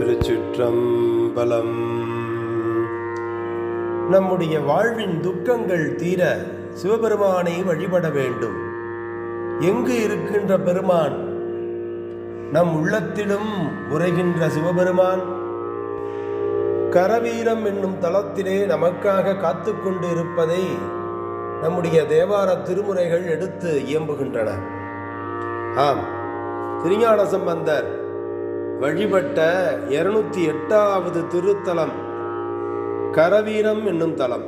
திருச்சிற்றம்பலம். நம்முடைய வாழ்வின் துக்கங்கள் தீர சிவபெருமானை வழிபட வேண்டும். எங்கு இருக்கின்ற பெருமான்? நம் உள்ளத்திலும் உரைகின்ற சிவபெருமான். கரவீரம் என்னும் தளத்திலே நமக்காக காத்து கொண்டு இருப்பதை நம்முடைய தேவார திருமுறைகள் எடுத்து இயம்புகின்றன. ஆம் திருஞான சம்பந்தர் வழிபட்ட இருநூத்தி எட்டாவது திருத்தலம் கரவீரம் என்னும் தலம்.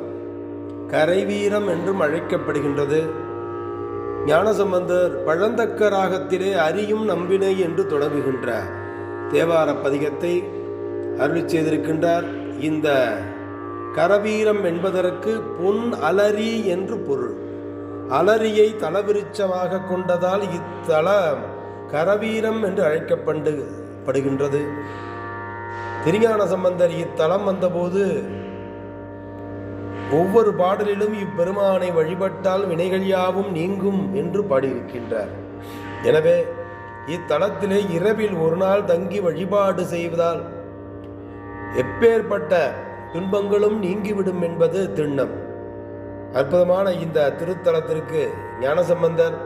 கரைவீரம் என்றும் அழைக்கப்படுகின்றது. ஞானசம்பந்தர் பழந்தக்க ராகத்திலே அறியும் நம்பினை என்று தொடங்குகின்ற தேவார பதிகத்தை அருளி செய்திருக்கின்றார். இந்த கரவீரம் என்பதற்கு பொன் அலரி என்று பொருள். அலரியை தலவிருச்சமாக கொண்டதால் இத்தலம் கரவீரம் என்று அழைக்கப்பட்டு படுகின்றது திருஞான சம்பந்தர் இத்தலம் வந்தபோது ஒவ்வொரு பாடலிலும் இப்பெருமானை வழிபட்டால் வினைகள் யாவும் நீங்கும் என்று பாடியிருக்கின்றார். எனவே இத்தலத்திலே இரவில் ஒரு நாள் தங்கி வழிபாடு செய்வதால் எப்பேற்பட்ட துன்பங்களும் நீங்கிவிடும் என்பது திண்ணம். அற்புதமான இந்த திருத்தலத்திற்கு ஞானசம்பந்தர்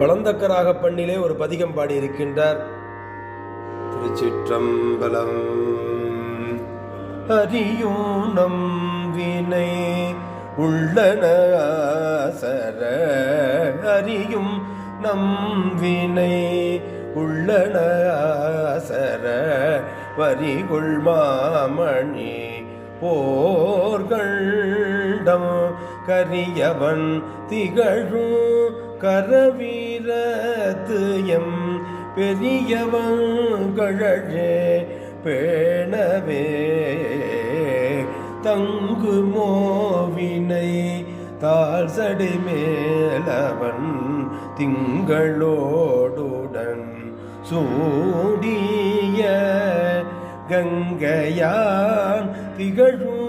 பழந்தக்கராக பண்ணிலே ஒரு பதிகம் பாடியிருக்கின்றார். திருச்சிற்றம்பலம். அறியும் வினை உள்ளன ஆசர. அறியும் நம் வினை உள்ளன ஆசர. வரிகுள் மாமணி போர்கண்டம் கரியவன் திகழும் கரவீரத்து எம் பெரியவங்கழே பேணவே. தங்கு மோவினை தாழ் சடை மேலவன் திங்களோடுடன் சூடிய கங்கையான் திகழும்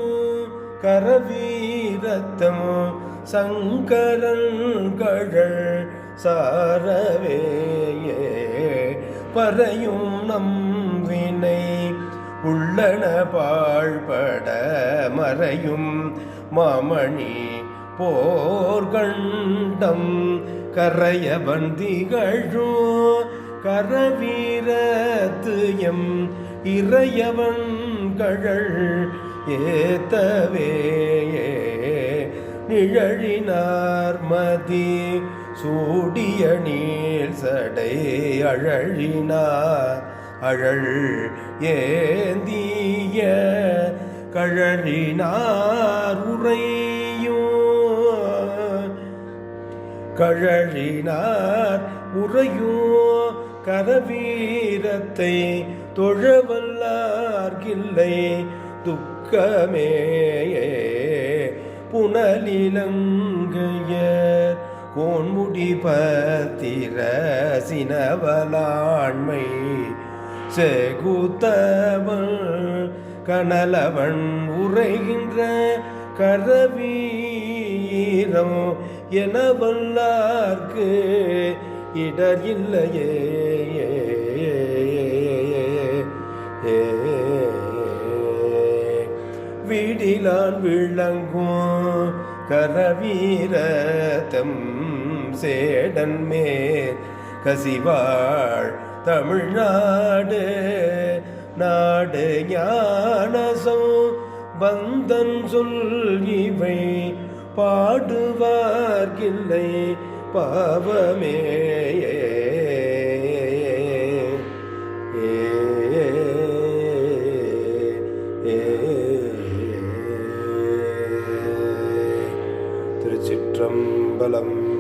கரவீரத்தம் சங்கரன் கழல் சாரவேயே பறையும் நம் வினை. உள்ளன பாழ்பட மறையும் மாமணி போர்கண்டம். கரைய திகழும் கரவீரத்து எம் இறையவன் கழல் ஏத்தவேயே நிழழினார் மதி சூடிய நீள் சடை அழழினார் அழல் ஏந்திய கழறினார் உறையும் கழறினார் உறையும் கரவீரத்தை தொழவல்லார்கில்லை துக்கமேயே புனலிலங்கையர் கோன்முடி பத்திர சினவலாண்மை செகுத்தவன் கனலவன் உரைகின்ற கரவீரம் என வல்லார்க்கு இடர் இல்லையே. வீடிலான் விளங்கும் கரவீரத்தம் சேடன் மேல் கசிவாள் தமிழ்நாடு நாடு ஞானசோ பந்தன் சொல் இவை பாடுவார்கில்லை பாவமே திருச்சிற்றம்பலம்